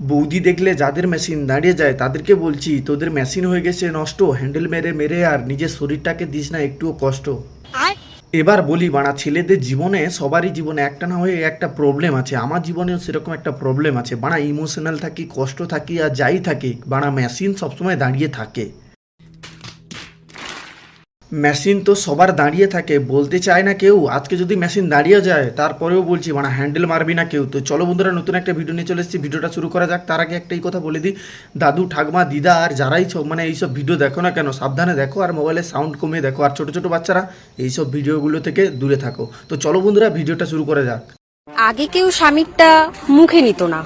বৌদি দেখলে যাদের মেশিন দাঁড়িয়ে যায় তাদেরকে বলছি তোদের মেশিন হয়ে গেছে নষ্ট হ্যান্ডেল মেরে মেরে আর নিজের শরীরটাকে দিস না একটুও কষ্ট। এবার বলি বাড়া ছেলেদের জীবনে সবারই জীবনে একটা না হয়ে একটা প্রবলেম আছে। আমার জীবনেও সেরকম একটা প্রবলেম আছে। বাড়া ইমোশনাল থাকি কষ্ট থাকি আর যাই থাকি বাড়া মেশিন সবসময় দাঁড়িয়ে থাকে। মেশিন তো সবার দাঁড়িয়ে থাকে, বলতে চায় না কেউ। আজকে যদি মেশিন দাঁড়িয়ে যায়, তারপরেও বলছি মানে হ্যান্ডেল মারবি না কেউ। তো চলো বন্ধুরা, নতুন একটা ভিডিও নিয়ে চলে এসেছি। ভিডিওটা শুরু করা যাক। তার আগে একটাই কথা বলে দিই। দাদু, ঠাকমা, দিদা, আর যারাই সব মানে এইসব ভিডিও দেখো না কেন, সাবধানে দেখো আর মোবাইলের সাউন্ড কমিয়ে দেখো। আর ছোটো ছোটো বাচ্চারা, এইসব ভিডিওগুলো থেকে দূরে থাকো। তো চলো বন্ধুরা ভিডিওটা শুরু করা যাক। আগে কেউ স্বামীরটা মুখে নিত না।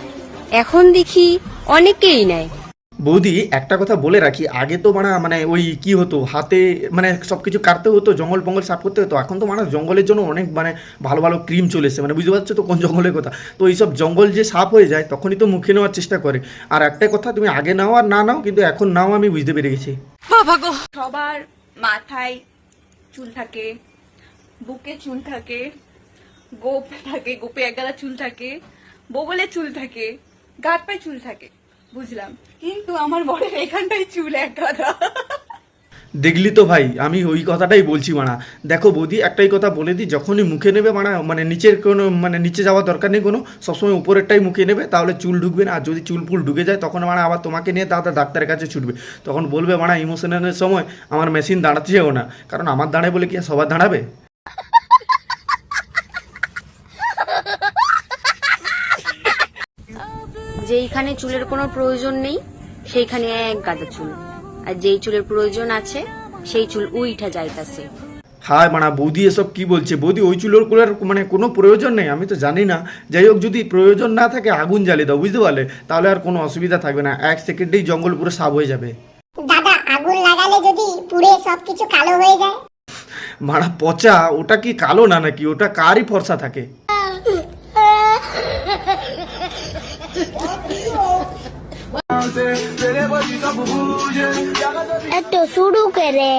এখন দেখি অনেকেই নেয়। বৌদি একটা কথা বলে রাখি আগে তো মানে মানে ওই কি হতো হাতে মানে সব কিছু কাটতে হতো জঙ্গল পঙ্গল সাফ করতে হতো এখন তো মানুষ জঙ্গলের জন্য অনেক মানে ভালো ভালো ক্রিম চলে এসেছে মানে বুঝতে পারছ তো কোন জঙ্গলের কথা। তো এইসব জঙ্গল যে সাফ হয়ে যায় তখনই তো মুখে নেওয়ার চেষ্টা করে। আর একটাই কথা তুমি আগে নাও আর না নাও কিন্তু এখন নাও আমি বুঝতে পেরে গেছি। সবার মাথায় চুল থাকে বুকে চুল থাকে গোপ থাকে গোপে একগালা চুল থাকে বগলে চুল থাকে গাত পায়ে চুল থাকে। বুঝলাম। কিন্তু আমার বরের এখানটাই চুল এক গাদা। দেখলি তো ভাই, আমি ওই কথাটাই বলছি মানা। দেখো বৌদি, একটাই কথা বলে দিই, যখনই মুখে নেবে মানা মানে নিচের কোনো মানে নিচে যাওয়ার দরকার নেই কোনো, সবসময় উপরেরটাই মুখে নেবে, তাহলে চুল ঢুকবে না। আর যদি চুল ফুল ঢুকে যায়, তখন মানে আবার তোমাকে নিয়ে তাড়াতাড়ি ডাক্তারের কাছে ছুটবে। তখন বলবে মানা ইমোশনালের সময় আমার মেশিন দাঁড়াতে দাঁড়াতেও না। কারণ আমার দাঁড়ায় বলে কি সবার দাঁড়াবে? যেইখানে চুলের কোনো প্রয়োজন নেই সেইখানে এক গাদা চুল। আর যেই চুলের প্রয়োজন আছে সেই চুল উইঠা যাইতাছে। হায় মানা বৌদি এসব কি বলছে? বৌদি ওই চুলোর কুলার মানে কোনো প্রয়োজন নেই আমি তো জানি না। যাই হোক যদি প্রয়োজন না থাকে আগুন জ্বালিয়ে দাও বুঝতে পারলে? তাহলে আর কোনো অসুবিধা থাকবে না এক সেকেন্ডেই জঙ্গল পুরো সাফ হয়ে যাবে। দাদা আগুন লাগালে যদি পুড়ে সবকিছু কালো হয়ে যায়? মারা পচা ওটা কি কালো না নাকি? ওটা কারই ফর্সা থাকে। একটু শুরু করে।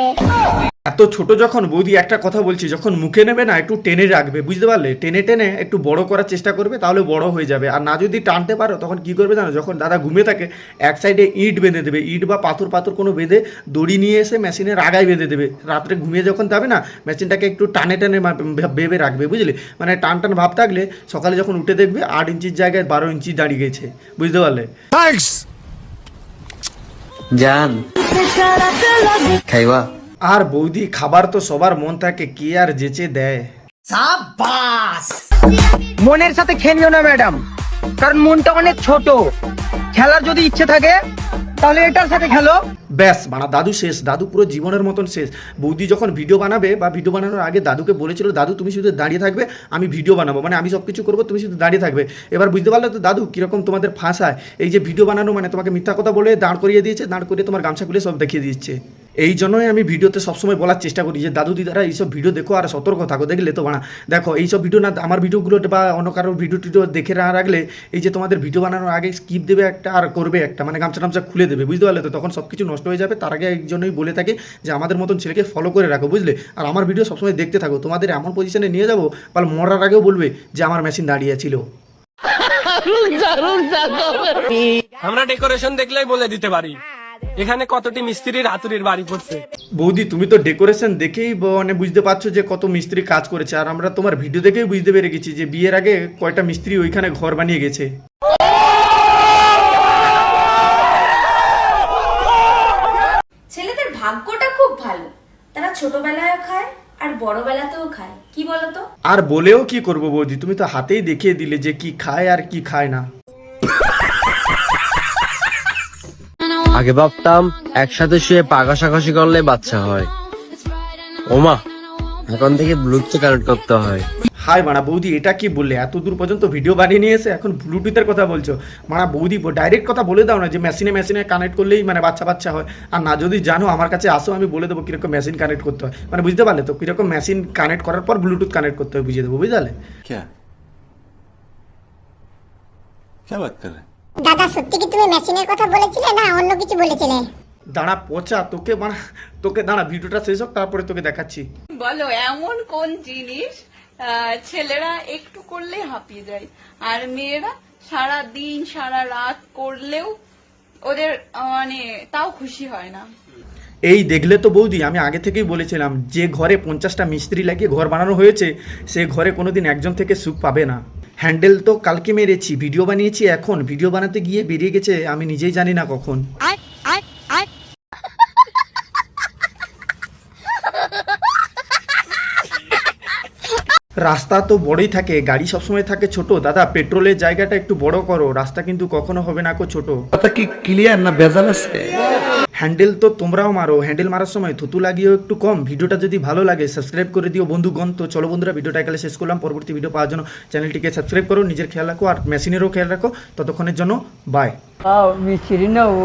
এত ছোট যখন বৌদি একটা কথা বলছি যখন মুখে নেবে না একটু টেনে রাখবে বুঝতে পারলে? টেনে টেনে একটু বড় করার চেষ্টা করবে তাহলে বড় হয়ে যাবে। আর না যদি টানতে পারো তখন কি করবে জানো? যখন দাদা ঘুমিয়ে থাকে এক সাইডে ইট বেঁধে দেবে। ইট বা পাথর পাথর কোনো বেঁধে দড়ি নিয়ে এসে মেশিনের আগায় বেঁধে দেবে। রাত্রে ঘুমিয়ে যখন যাবে না মেশিনটাকে একটু টানে টানে ভেবে রাখবে বুঝলি? মানে টান টান ভাব থাকলে সকালে যখন উঠে দেখবে আট ইঞ্চির জায়গায় বারো ইঞ্চি দাঁড়িয়ে গেছে বুঝতে পারলে? জান। খাইবা। আর বৌদি খাবার তো সবার মন থাকে কি আর যেচে দেয়? মনের সাথে খেলিও না ম্যাডাম। কারণ মনটা অনেক ছোট। খেলার যদি ইচ্ছে থাকে তাহলে এটার সাথে খেলো। ব্যাস মানে দাদু শেষ, দাদু পুরো জীবনের মতন শেষ। বৌদি যখন ভিডিও বানাবে বা ভিডিও বানানোর আগে দাদুকে বলেছিল, দাদু, তুমি শুধু দাঁড়িয়ে থাকবে, আমি ভিডিও বানাবো। মানে আমি সব কিছু করব, তুমি শুধু দাঁড়িয়ে থাকবে। এবার বুঝতে পারলে তো দাদু কীরকম তোমাদের ফাঁসায়। এই যে ভিডিও বানানো মানে তোমাকে মিথ্যা কথা বলে দাঁড় করিয়ে দিয়েছে, দাঁড় করিয়ে তোমার গামছাগুলো সব দেখিয়ে দিচ্ছে এই জন্যই আমি ভিডিওতে সবসময় বলার চেষ্টা করি যে দাদু দিদারা এইসব ভিডিও দেখো আর সতর্ক থাকো দেখলে তো বানা দেখো এইসব ভিডিও না আমার ভিডিওগুলো বা অন্য কারোর ভিডিও টিডিও দেখে না রাখলে এই যে তোমাদের ভিডিও বানানোর আগে স্কিপ দেবে একটা আর করবে একটা মানে গামছা টামছা খুলে দেবে বুঝতে পারলে তো? তখন সব কিছু নষ্ট হয়ে যাবে। তার আগে এই জন্যই বলে থাকে যে আমাদের মতন ছেলেকে ফলো করে রাখো বুঝলে? আর আমার ভিডিও সবসময় দেখতে থাকো। তোমাদের এমন পজিশনে নিয়ে যাব বা মরার আগেও বলবে যে আমার মেশিন দাঁড়িয়ে ছিল। আমরা ডেকোরেশন দেখলেই বলে দিতে পারি। এখানে কতটি মিস্ত্রির হাতুড়ির বাড়ি পড়ছে? বৌদি তুমি তো ডেকোরেশন দেখেই মানে বুঝতে পারছ যে কত মিস্ত্রি কাজ করেছে। আর আমরা তোমার ভিডিও দেখেই বুঝতে পেরে গেছি যে বিয়ের আগে কয়টা মিস্ত্রি ওইখানে ঘর বানিয়ে গেছে। ছেলেদের ভাগ্যটা খুব ভালো। তারা ছোটবেলায়ও খায় আর বড়বেলাতেও খায়। কি বলতো? আর বলেও কি করব বৌদি তুমি তো হাতেই দেখিয়ে দিলে যে কি খায় আর কি খায় না। আগে ভাবতাম একসাথে শুয়ে পাকাশাকাশি করলে বাচ্চা হয়। ওমা এখন থেকে ব্লুটুথ কানেক্ট করতে হয়। হাই মানা বৌদি এটা কি বললে? এত দূর পর্যন্ত ভিডিও বানিয়ে নিয়ে এসে এখন ব্লুটুথের কথা বলছো। মানা বৌদি ডাইরেক্ট কথা বলে দাও না যে মেশিনে মেশিনে কানেক্ট করলেই মানে বাচ্চা বাচ্চা হয়। আর না যদি জানো আমার কাছে আসো আমি বলে দেবো কীরকম মেশিন কানেক্ট করতে হয়। মানে বুঝতে পারলে তো কীরকম মেশিন কানেক্ট করার পর ব্লুটুথ কানেক্ট করতে হয় বুঝিয়ে দেবো বুঝতে পারলে কে বাত কর দাদা সত্যি কি তুমি মেশিনের কথা বলেছিলে না অন্য কিছু বলেছিলে? দাঁড়া পচা তোকে মানে তোকে দাঁড়া ভিডিওটা শেষ হোক তারপরে তোকে দেখাচ্ছি। বলো এমন কোন জিনিস আহ, ছেলেরা একটু করলে হাঁপিয়ে যায় আর মেয়েরা সারা দিন সারা রাত করলেও ওদের মানে তাও খুশি হয় না। এই দেখলে তো বৌদি আমি আগে থেকেই বলেছিলাম যে ঘরে পঞ্চাশটা মিস্ত্রি লাগিয়ে ঘর বানানো হয়েছে সে ঘরে কোনোদিন একজন থেকে সুখ পাবে না। হ্যান্ডেল তো কালকে মেরেছি, ভিডিও বানিয়েছি এখন, ভিডিও বানাতে গিয়ে বেরিয়ে গেছে, আমি নিজেই জানি না কখন। রাস্তা তো বড়ই থাকে গাড়ি সবসময় থাকে ছোট। দাদা পেট্রোলের জায়গাটা একটু বড় করো রাস্তা কিন্তু কখনো হবে না কো ছোট। কথা কি ক্লিয়ার না ভেজাল আছে? হ্যান্ডেল তো তোমরাও মারো হ্যান্ডেল মারার সময় থুতু লাগিয়েও একটু কম। ভিডিওটা যদি ভালো লাগে সাবস্ক্রাইব করে দিও বন্ধুগণ। তো চলো বন্ধুরা ভিডিওটা একালে শেষ করলাম। পরবর্তী ভিডিও পাওয়ার জন্য চ্যানেলটিকে সাবস্ক্রাইব করো নিজের খেয়াল রাখো আর মেশিনেরও খেয়াল রাখো। ততক্ষণের জন্য বাই মিস্ত্রি নেব।